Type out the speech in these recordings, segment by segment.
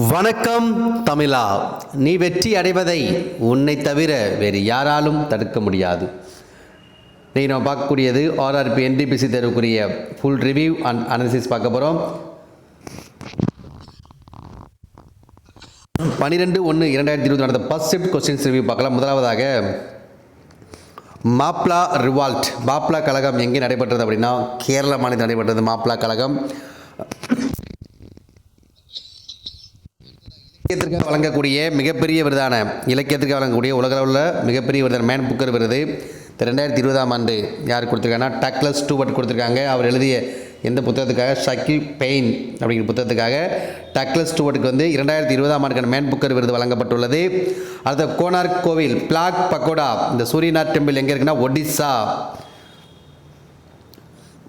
வணக்கம் தமிழா. நீ வெற்றி அடைவதை உன்னை தவிர வேறு யாராலும் தடுக்க முடியாது. நீ நம்ம பார்க்கக்கூடியது ஆர்ஆர்பி என்டிபிசி தேர்வுக்குரிய ஃபுல் ரிவ்யூ அண்ட் அனாலிசிஸ் பார்க்க போகிறோம் பன்னிரெண்டு ஒன்று இரண்டாயிரத்தி இருபது நடந்த ஃபர்ஸ்ட் ஷிஃப்ட் கொஸ்டின்ஸ் ரிவ்யூ பார்க்கலாம். முதலாவதாக மாப்ளா ரிவால்ட். மாப்ளா கழகம் எங்கே நடைபெற்றது அப்படின்னா கேரள மாநிலத்தில் நடைபெற்றது மாப்ளா கழகம். இலக்கியத்திற்கு வழங்கக்கூடிய மிகப்பெரிய விருதான இலக்கியத்திற்கு வழங்கக்கூடிய உலகளவில் மிகப்பெரிய விருதான மேன் புக்கர் விருது. ரெண்டாயிரத்தி இருபதாம் ஆண்டு யார் கொடுத்துருக்காங்கன்னா டக்லஸ் டூபட் கொடுத்துருக்காங்க. அவர் எழுதிய எந்த புத்தகத்துக்காக? ஷக்கில் பெயின் அப்படிங்கிற புத்தகத்துக்காக டக்லஸ் டூபட்டுக்கு வந்து இரண்டாயிரத்தி இருபதாம் ஆண்டுக்கான மேன் புக்கர் விருது வழங்கப்பட்டுள்ளது. அடுத்த கோனார்க் கோவில் பிளாக் பக்கோடா இந்த சூரியநாத் டெம்பிள் எங்கே இருக்குன்னா ஒடிசா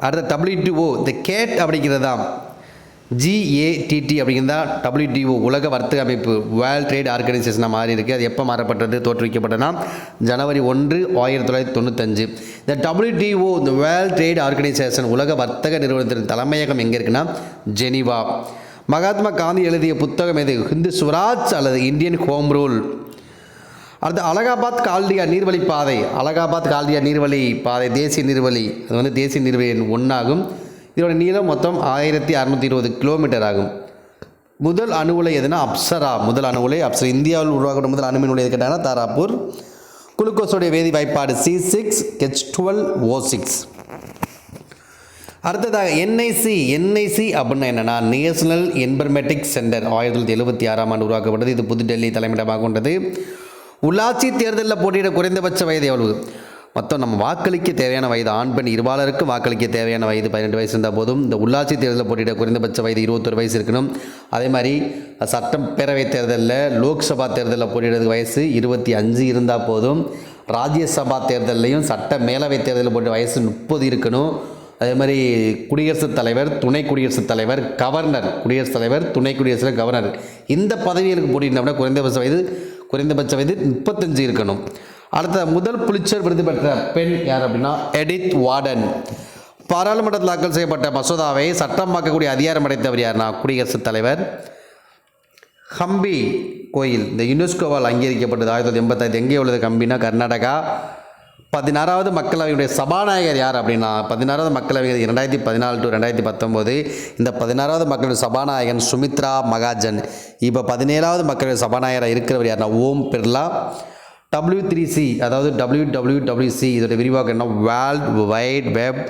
அடுத்த டபிள்யூடிஓ த கேட் அப்படிங்கிறது தான் ஜிஏடிடி அப்படிங்கிறதா டபிள்யூடிஓ உலக வர்த்தக அமைப்பு வேர்ல்ட் ட்ரேட் ஆர்கனைசேஷனாக மாறி இருக்குது அது எப்போ மாறப்பட்டது தோற்றுவிக்கப்பட்டதுனா ஜனவரி ஒன்று ஆயிரத்தி தொள்ளாயிரத்தி தொண்ணூத்தஞ்சு. இந்த டபிள்யூடிஓ இந்த வேர்ல்ட் ட்ரேட் ஆர்கனைசேஷன் உலக வர்த்தக நிறுவனத்தின் தலைமையகம் எங்கே இருக்குன்னா ஜெனீவா. மகாத்மா காந்தி எழுதிய புத்தகம் எது? ஹிந்து சுவராஜ் அல்லது இந்தியன் ஹோம் ரூல். அடுத்து அலகாபாத் கால்டியா நீர்வழி பாதை. அலகாபாத் கால்டியா நீர்வழி பாதை தேசிய நீர்வழி. அது வந்து தேசிய நீர்வழி ஒன்றாகும் இதோட நீளம் மொத்தம் ஆயிரத்தி அறநூற்றி இருபது கிலோமீட்டர் ஆகும். முதல் அணு உலை எதுனா அப்சரா? முதல் அணு உலை அப்சரா. இந்தியாவில் உருவாக்கப்பட்ட முதல் அணுமின் உலை கேட்டாங்கன்னா தாராப்பூர் குளுக்கோஸோடைய வேதி வாய்ப்பாடு C six H twelve O six அடுத்ததாக என்ஐசி என்ஐசி அப்படின்னா என்னென்னா நேஷனல் என்வர்மேட்டிக் சென்டர். ஆயிரத்தி தொள்ளாயிரத்தி எழுபத்தி ஆறாம் ஆண்டு உருவாக்கப்பட்டது. இது புதுடெல்லி தலைமையிடமாக கொண்டது. உள்ளாட்சி தேர்தலில் போட்டியிட குறைந்தபட்ச வயது எவ்வளவு? மொத்தம் நம்ம வாக்களிக்க தேவையான வயது ஆண் பெண் இருவாளருக்கு வாக்களிக்க தேவையான வயது பதினெட்டு வயசு இருந்தால் போதும். இந்த உள்ளாட்சி தேர்தலில் போட்டியிட குறைந்தபட்ச வயது இருபத்தொரு வயசு இருக்கணும். அதே மாதிரி சட்டப்பேரவை தேர்தலில் லோக்சபா தேர்தலில் போட்டியிடுறதுக்கு வயசு இருபத்தி அஞ்சு இருந்தால் போதும். ராஜ்யசபா தேர்தல்லையும் சட்ட மேலவை தேர்தலில் போட்ட வயசு முப்பது இருக்கணும். அதே மாதிரி குடியரசுத் தலைவர் துணை குடியரசுத் தலைவர் கவர்னர் குடியரசுத் தலைவர் துணை குடியரசு கவர்னர். இந்த பதவிகளுக்கு போட்டியிருந்தோம்னா குறைந்தபட்ச வயது குறைந்தபட்ச வயது முப்பத்தஞ்சு இருக்கணும். அடுத்த முதல் புலிச்சர் விருது பெற்ற பெண் யார் அப்படின்னா எடித் வார்டன். பாராளுமன்றத்தில் தாக்கல் செய்யப்பட்ட மசோதாவை சட்டமாக்கக்கூடிய அதிகாரம் அடைத்தவர் யாருன்னா குடியரசுத் தலைவர் ஹம்பி கோயில். இந்த யுனெஸ்கோவால் அங்கீகரிக்கப்பட்டது ஆயிரத்தி தொள்ளாயிரத்தி எண்பத்தாயிரத்தி எங்கே உள்ளது கம்பினா கர்நாடகா. பதினாறாவது மக்களவையுடைய சபாநாயகர் யார் அப்படின்னா பதினாறாவது மக்களவை இரண்டாயிரத்தி பதினாலு டு ரெண்டாயிரத்தி பத்தொம்போது. இந்த பதினாறாவது மக்களவை சபாநாயகன் சுமித்ரா மகாஜன். இப்போ பதினேழாவது மக்களவை சபாநாயகராக இருக்கிறவர் யாருன்னா Om Birla. W three C அதாவது டபிள்யூ டபிள்யூ டபிள்யூசி இதோட விரிவாக்கம் என்ன? World wide web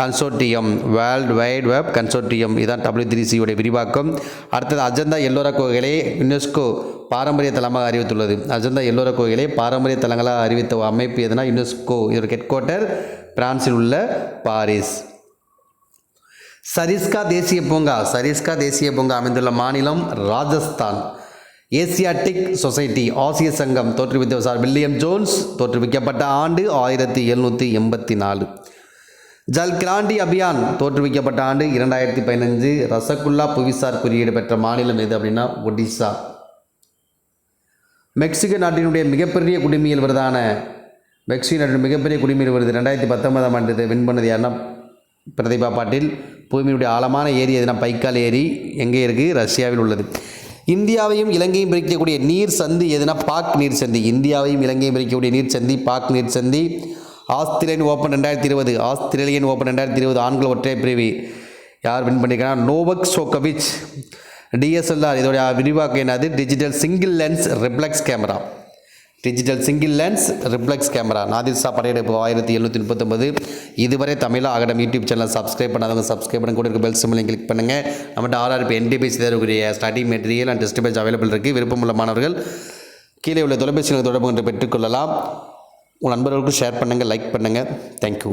consortium world wide web consortium இதுதான் டபிள்யூ த்ரீ சியுடைய விரிவாக்கம். அடுத்தது அஜந்தா எல்லோரா கோயிலை யுனெஸ்கோ பாரம்பரிய தலமாக அறிவித்துள்ளது. அஜந்தா எல்லோரா கோயிலை பாரம்பரிய தலங்களாக அறிவித்த அமைப்பு எதுனா? யுனெஸ்கோ இதோட ஹெட் குவார்ட்டர் பிரான்சில் உள்ள பாரிஸ். சரிஸ்கா தேசிய பூங்கா. சரிஸ்கா தேசிய பூங்கா அமைந்துள்ள மாநிலம் ராஜஸ்தான். ஏசியாட்டிக் சொசைட்டி ஆசிய சங்கம் தோற்றுவித்த சார் வில்லியம் ஜோன்ஸ் தோற்றுவிக்கப்பட்ட ஆண்டு ஆயிரத்தி எழுநூற்றி எண்பத்தி நாலு. ஜல் கிராண்டி அபியான் தோற்றுவிக்கப்பட்ட ஆண்டு இரண்டாயிரத்தி பதினஞ்சு. ரசகுல்லா புவிசார் குறியீடு பெற்ற மாநிலம் எது அப்படின்னா ஒடிசா. மெக்சிகோ நாட்டினுடைய மிகப்பெரிய குடிமையில் விருதான மெக்சிகோ நாட்டின் மிகப்பெரிய குடிமையில் விருது ரெண்டாயிரத்தி பத்தொன்பதாம் ஆண்டு வின் பண்ணது யாருன்னா பிரதிபா பாட்டில். பூமியினுடைய ஆழமான ஏரி எதுனா பைக்கால் ஏரி எங்கே இருக்குது ரஷ்யாவில் உள்ளது. இந்தியாவையும் இலங்கையும் பிரிக்கக்கூடிய நீர் சந்தி எதுனா பாக் நீர் சந்தி. இந்தியாவையும் இலங்கையும் பிரிக்கக்கூடிய நீர் சந்தி பாக் நீர் சந்தி. ஆஸ்திரேலியன் ஓப்பன் ரெண்டாயிரத்தி இருபது ஆஸ்திரேலியன் ஓப்பன் ரெண்டாயிரத்தி இருபது ஆண்கள் ஒற்றை பிரிவு. யார் வின் பண்ணியிருக்காங்கன்னா நோவக் சோகவிச் டிஎஸ்எல்ஆர் இதோடைய விரிவாக்கம் என்னது? Digital single lens reflex camera digital single lens reflex camera Nadir Shah படையெடுப்பு ஆயிரத்தி எழுநூற்றி முப்பத்தொம்பது இதுவரை Tamizha Akadam YouTube channel subscribe பண்ணாதவங்க சப்ஸ்கிரைப் பண்ண கூட இருக்க பெல் சிம்லையும் கிளிக் பண்ணுங்கள் நம்மகிட்ட RRB NTPC தேர்வுக்குரிய study material and test page available இருக்குது விருப்பமுள்ள மாணவர்கள் கீழே உள்ள தொலைபேசியில் தொடர்பு கொண்டு பெற்றுக்கொள்ளலாம் உங்கள் நண்பர்களுக்கும் ஷேர் பண்ணுங்கள் லைக் பண்ணுங்கள் தேங்க்யூ